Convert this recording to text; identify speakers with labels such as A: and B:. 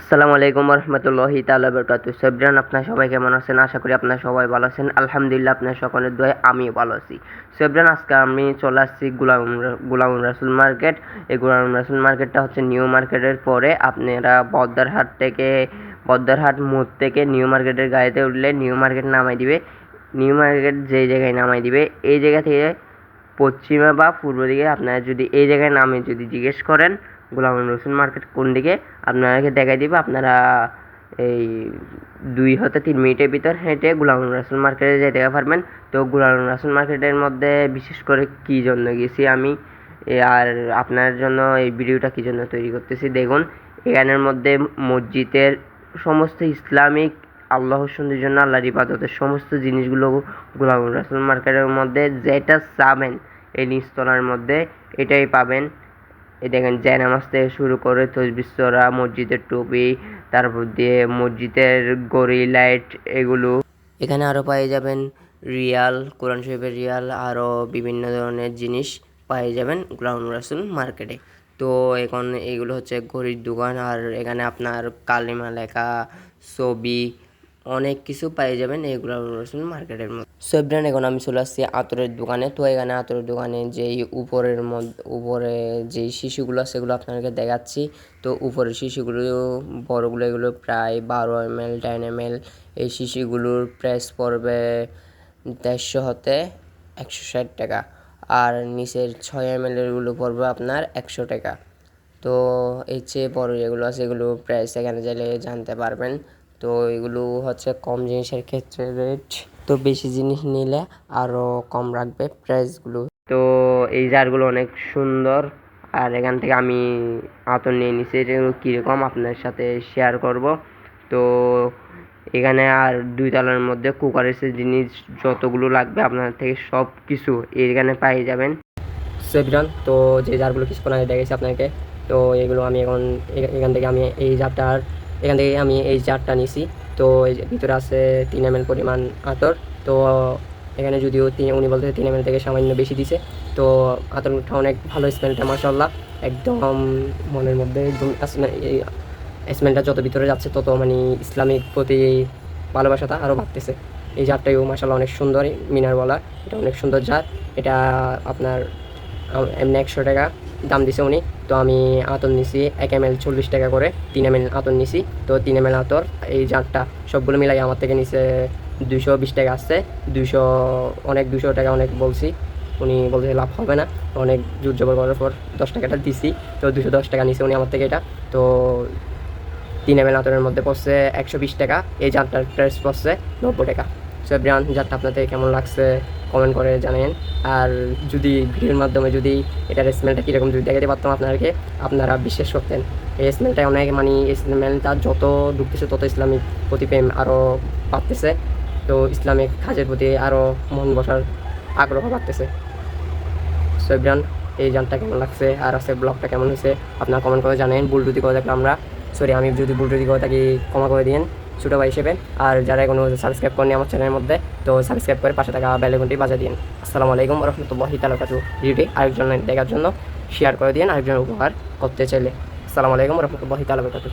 A: আসসালামু আলাইকুম রহমতুল্লাহি তাআলা বারাকাতু সবরান আপনার সবাই কেমন আছেন? আশা করি আপনার সবাই ভালো আছেন। আলহামদুলিল্লাহ আপনার সকলের দোয়ায় আমিও ভালো আছি। সবরান আজকে আমি চলে আসছি গুলাম গুলাম রাসুল মার্কেট। এই গুলাম রাসুল মার্কেটটা হচ্ছে নিউ মার্কেটের পরে আপনারা বদ্দারহাট থেকে বদ্দারহাট মোড় থেকে নিউ মার্কেটের গাড়িতে উঠলে নিউ মার্কেট নামাই দিবে। নিউ মার্কেট যেই জায়গায় নামাই দিবে, এই জায়গা থেকে পশ্চিমে বা পূর্ব দিকে আপনারা যদি এই জায়গায় নামে যদি জিজ্ঞেস করেন গোলাম রসুন মার্কেট কোন দিকে? আপনাকে দেখাই দিবে, আপনারা এই দুই হতে তিন মিনিটের ভিতর হেঁটে গোলাম রসুন মার্কেটে যেতে পারবেন। তো গোলাম রসুন মার্কেটের মধ্যে বিশেষ করে কী জন্য গেছি আমি? আর আপনার জন্য এই ভিডিওটা কী জন্য তৈরি করতেছি? দেখুন, এখানের মধ্যে মসজিদের সমস্ত ইসলামিক আল্লাহ সুন্দর জন্য আল্লাহর ইবাদতের সমস্ত জিনিসগুলো গোলাম রাসুল মার্কেটের মধ্যে যেটা চাবেন, এই নিচতলার মধ্যে এটাই পাবেন। এই দেখেন নামাজ থেকে শুরু করে তসবিস্তরা মসজিদের টুপি, তারপর দিয়ে মসজিদের গড়ি, লাইট, এগুলো। এখানে আরও পাই যাবেন রিয়াল, কোরআন শরীফের রিয়াল আরও বিভিন্ন ধরনের জিনিস পেয়ে যাবেন গ্রাউন্ড রাসুল মার্কেটে। তো এখন এগুলো হচ্ছে ঘড়ির দোকান, আর এখানে আপনার কালিমা লেখা, ছবি অনেক কিছু পেয়ে যাবেন রসুন মার্কেটের মধ্যে। সব ব্র্যান্ড এখন আমি চলে আসছি আতরের দোকানে। তো এখানে আতরের দোকানে যেই উপরের মধ্যে উপরে যেই শিশুগুলো আছে সেগুলো আপনাদেরকে দেখাচ্ছি। তো উপরের শিশুগুলো, বড়গুলো এগুলো প্রায় বারো M L ten M L এই শিশুগুলোর প্রাইস পড়বে দেড়শো হতে একশো ষাট টাকা। আর নিচের ছয় এম এলগুলো পড়বে আপনার একশো টাকা। তো এর চেয়ে বড় যেগুলো আছে এগুলো প্রাইস এখানে চাইলে জানতে পারবেন। তো এগুলো হচ্ছে কম জিনিসের ক্ষেত্রে রেট তো বেশি জিনিস নিলে আরও কম রাখবে প্রাইসগুলো তো এই জারগুলো অনেক সুন্দর। আর এখান থেকে আমি আতর নিয়ে নিছি, এটা কীরকম আপনার সাথে শেয়ার করব। তো এখানে আর দুই তলার মধ্যে কুকারের জিনিস যতগুলো লাগবে আপনার থেকে সব কিছু এখানে পাই যাবেন। সেভিরন তো যে জারগুলো কিছুক্ষণ আগে দেখেছি আপনাকে তো এগুলো আমি এখন এখান থেকে আমি এই জারটার এখান থেকে আমি এই জারটা নিছি। তো এই ভিতরে আছে তিন এম পরিমাণ আতর। তো এখানে যদিও তিন উনি বলতে তিন এম থেকে সামান্য বেশি দিছে। তো আতরটা অনেক ভালো স্মেলটা মাসাল্লাহ একদম মনের মধ্যে একদম স্মেলটা যত ভিতরে যাচ্ছে, তত মানে ইসলামিক প্রতি ভালোবাসাটা আরও বাড়তেছে। এই জারটাও মাসাল্লাহ অনেক সুন্দর মিনারওয়ালা এটা অনেক সুন্দর জার। এটা আপনার এমনি একশো টাকা দাম দিছে উনি। তো আমি আতর নিছি এক এম এল চল্লিশ টাকা করে, তিন এম এল আতর নিছি। তো তিন এম এল আতর, এই জারটা সবগুলো মিলাই আমার থেকে নিচে দুশো বিশ টাকা আসছে। দুশো অনেক দুশো টাকা অনেক বলছি। উনি বলছে লাভ হবে না। অনেক জোর জবর করার পর দশ টাকাটা দিছি। তো দুশো দশ টাকা নিছে উনি আমার থেকে এটা। তো তিন এম এল আতরের মধ্যে পড়ছে একশো বিশ টাকা। এই জারটার প্রাইস পড়ছে নব্বই টাকা। সো ব্রান জারটা আপনাদের কেমন লাগছে কমেন্ট করে জানেন আর যদি ভিডিওর মাধ্যমে যদি এটার স্মেলটা কীরকম যদি দেখাতে পারতাম আপনাদেরকে, আপনারা বিশ্বাস করতেন। এই স্মেলটা অনেক মানে এই স্মেলটা যত ঢুকতেছে তত ইসলামিক প্রতি প্রেম আরও বাড়তেছে। তো ইসলামিক কাজের প্রতি আরও মন বসার আগ্রহ বাড়তেছে। সো এই জানটা কেমন লাগছে? আর আছে ব্লগটা কেমন হয়েছে? আপনারা কমেন্ট করে জানেন যদি করে থাকলে আমরা সরি আমি যদি যদি করে থাকি, ক্ষমা করে দিন ছোটো ভাই হিসেবে। আর যারা কোনো সাবস্ক্রাইব করেনি আমার চ্যানেলের মধ্যে, তো সাবস্ক্রাইব করে পাশে থাকা বেলেগুনটি বাজা দিন। আসসালামু আলাইকুম রহমতুল্লাহি তালা কাছু ভিডিওটি আরেকজন দেখার জন্য শেয়ার করে দিন, আরেকজন উপহার করতে চাইলে। আসসালামু আলাইকুম রহমতুল্লাহি তালাকাতু